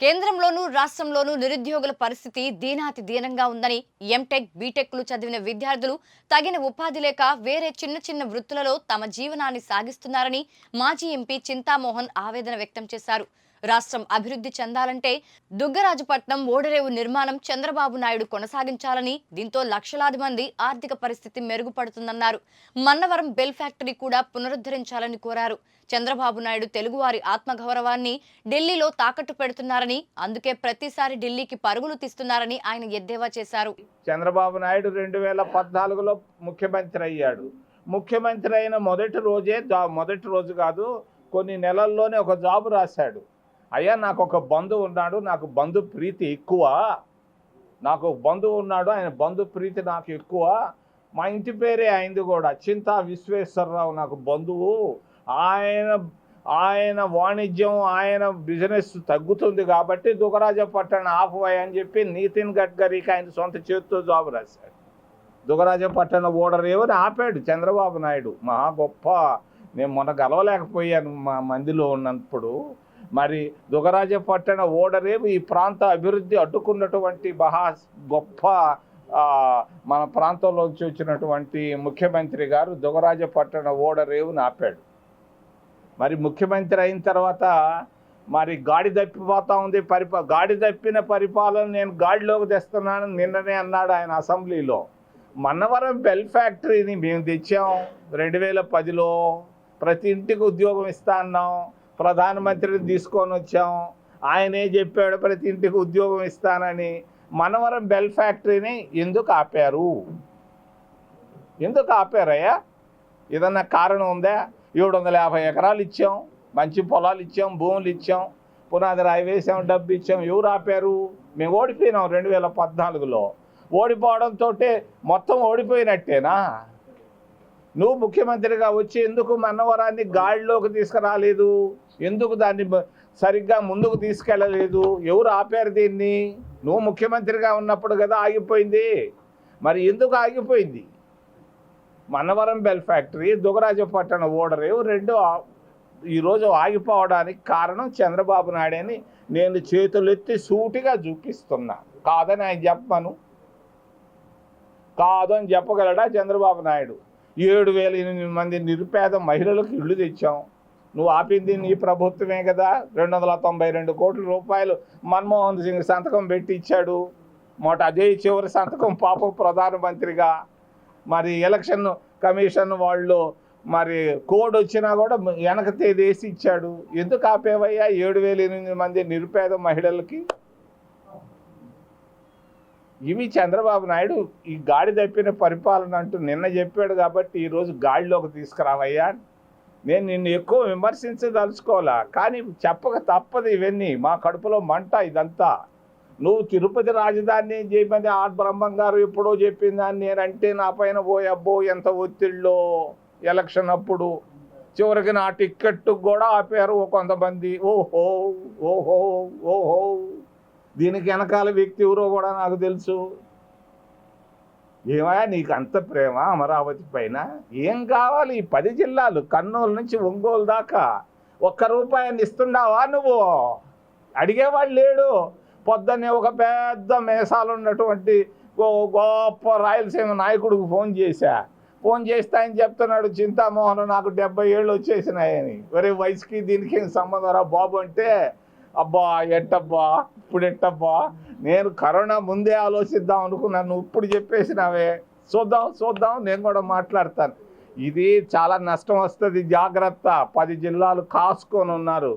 కేంద్రంలోనూ రాష్ట్రంలోనూ నిరుద్యోగుల పరిస్థితి దీనాతి దీనంగా ఉందని ఎంటెక్ బీటెక్లు చదివిన విద్యార్థులు తగిన ఉపాధి లేక వేరే చిన్న చిన్న వృత్తులలో తమ జీవనాన్ని సాగిస్తున్నారని మాజీ ఎంపీ చింతామోహన్ ఆవేదన వ్యక్తం చేశారు. రాష్ట్రం అభివృద్ధి చెందాలంటే దుగ్గరాజుపట్నం ఓడరేవు నిర్మాణం చంద్రబాబు నాయుడు కొనసాగించాలని దీంతో లక్షలాది మంది ఆర్థిక పరిస్థితి మెరుగుపడుతుందన్నారు. మన్నవరం బెల్ ఫ్యాక్టరీ కూడా పునరుద్ధరించాలని కోరారు. చంద్రబాబు నాయుడు తెలుగువారి ఆత్మగౌరవాన్ని ఢిల్లీలో తాకట్టు పెడుతున్నారని అందుకే ప్రతిసారి ఢిల్లీకి పరుగులు తీస్తున్నారని ఆయన ఎద్దేవా చేశారు. చంద్రబాబు నాయుడు రెండు వేల పద్నాలుగులో ముఖ్యమంత్రి అయ్యాడు. ముఖ్యమంత్రి అయిన మొదటి రోజే మొదటి రోజు కాదు కొన్ని నెలల్లోనే ఒక జాబు రాశాడు. అయ్యా నాకు ఒక బంధువు ఉన్నాడు నాకు బంధు ప్రీతి ఎక్కువ. నాకు బంధువు ఉన్నాడు ఆయన బంధు ప్రీతి నాకు ఎక్కువ. మా ఇంటి పేరే అయింది కూడా. చింతా విశ్వేశ్వరరావు నాకు బంధువు. ఆయన ఆయన వాణిజ్యం ఆయన బిజినెస్ తగ్గుతుంది కాబట్టి దుగరాజపట్టణ ఆఫ్ అని చెప్పి నితిన్ గడ్కరీకి ఆయన సొంత చేతితో జాబు రాశాడు. దుగరాజపట్టణ ఓడరేవని ఆపాడు చంద్రబాబు నాయుడు. మహా గొప్ప. నేను మొన్న గెలవలేకపోయాను మా మందిలో ఉన్నప్పుడు. మరి దుగరాజపట్టణ ఓడరేవు ఈ ప్రాంత అభివృద్ధి అడ్డుకున్నటువంటి మహా గొప్ప మన ప్రాంతంలోంచి వచ్చినటువంటి ముఖ్యమంత్రి గారు దుగరాజపట్టణ ఓడరేవుని ఆపాడు మరి ముఖ్యమంత్రి అయిన తర్వాత మరి గాడి తప్పిపోతా ఉంది. పరిపా గాడి తప్పిన పరిపాలన నేను గాడిలోకి తెస్తున్నాను. నిన్ననే అన్నాడు ఆయన అసెంబ్లీలో. మన్నవరం బెల్ ఫ్యాక్టరీని మేము తెచ్చాం. రెండు వేల పదిలో ప్రతి ఇంటికి ఉద్యోగం ఇస్తా అన్నాం. ప్రధానమంత్రిని తీసుకొని వచ్చాం. ఆయనే చెప్పాడు ప్రతి ఇంటికి ఉద్యోగం ఇస్తానని. మనవరం బెల్ ఫ్యాక్టరీని ఎందుకు ఆపారు? ఎందుకు ఆపారయ్యా? ఏదన్నా కారణం ఉందా? ఏడు వందల యాభై ఎకరాలు ఇచ్చాం మంచి పొలాలు ఇచ్చాం భూములు ఇచ్చాం పునాది రాయి వేసాం డబ్బు ఇచ్చాం. ఎవరు ఆపారు? మేము ఓడిపోయినాం రెండు వేల పద్నాలుగులో. ఓడిపోవడంతో మొత్తం ఓడిపోయినట్టేనా? నువ్వు ముఖ్యమంత్రిగా వచ్చి ఎందుకు మన్నవరాన్ని గాడిలోకి తీసుకురాలేదు? ఎందుకు దాన్ని సరిగ్గా ముందుకు తీసుకెళ్ళలేదు? ఎవరు ఆపారు దీన్ని? నువ్వు ముఖ్యమంత్రిగా ఉన్నప్పుడు కదా ఆగిపోయింది. మరి ఎందుకు ఆగిపోయింది? మన్నవరం బెల్ ఫ్యాక్టరీ దుగరాజపట్టణ ఓడరేవు రెండు ఈరోజు ఆగిపోవడానికి కారణం చంద్రబాబు నాయుడు అని నేను చేతులెత్తి సూటిగా చూపిస్తున్నా. కాదని ఆయన చెప్పను కాదు అని చెప్పగలడా చంద్రబాబు నాయుడు? ఏడు వేల ఎనిమిది మంది నిరుపేద మహిళలకు ఇళ్ళు తెచ్చాం. నువ్వు ఆపింది నీ ప్రభుత్వమే కదా. రెండు వందల తొంభై రెండు కోట్ల రూపాయలు మన్మోహన్ సింగ్ సంతకం పెట్టి ఇచ్చాడు మొట అదే చివరి సంతకం పాప ప్రధానమంత్రిగా. మరి ఎలక్షన్ కమిషన్ వాళ్ళు మరి కోడ్ వచ్చినా కూడా వెనక తేదేసి ఇచ్చాడు. ఎందుకు ఆపేవయ్యా ఏడు వేల ఎనిమిది మంది నిరుపేద మహిళలకి? ఇవి చంద్రబాబు నాయుడు ఈ గాడి తప్పిన పరిపాలన అంటూ నిన్న చెప్పాడు కాబట్టి ఈరోజు గాడిలోకి తీసుకురావయ్యా. నేను నిన్ను ఎక్కువ విమర్శించదలుచుకోవాలా? కానీ చెప్పక తప్పదు ఇవన్నీ. మా కడుపులో మంట ఇదంతా. నువ్వు తిరుపతి రాజధాని చేయమని ఆర్ బ్రహ్మం గారు ఎప్పుడో చెప్పిందని నేనంటే నా పైన పోయి అబ్బో ఎంత ఒత్తిళ్ళో ఎలక్షన్ అప్పుడు. చివరికి నా టిక్కెట్ కూడా ఆపారు ఓ కొంతమంది. ఓహో ఓహో ఓహో. దీనికి వెనకాల వ్యక్తి ఎవరో కూడా నాకు తెలుసు. ఏమయ్యా నీకు అంత ప్రేమ అమరావతి పైన? ఏం కావాలి? ఈ పది జిల్లాలు కర్నూలు నుంచి ఒంగోలు దాకా. ఒక్క రూపాయన్ని ఇస్తుండావా నువ్వు? అడిగేవాడు లేడు. పొద్దున్నే ఒక పెద్ద మేసాలు ఉన్నటువంటి గొప్ప రాయలసీమ నాయకుడికి ఫోన్ చేశా. ఫోన్ చేస్తే ఆయన చెప్తున్నాడు చింతామోహన్ నాకు డెబ్బై ఏళ్ళు వచ్చేసినాయని. ఒరే వయసుకి దీనికి ఏం సంబంధం రా బాబు అంటే అబ్బా ఎట్టబ్బా ఇప్పుడు ఎట్టబ్బా నేను కరోనా ముందే ఆలోచిద్దాం అనుకున్నాను నువ్వు ఇప్పుడు చెప్పేసినావే. చూద్దాం చూద్దాం నేను కూడా మాట్లాడతాను. ఇది చాలా నష్టం వస్తుంది జాగ్రత్త. పది జిల్లాలు కాసుకొని ఉన్నారు.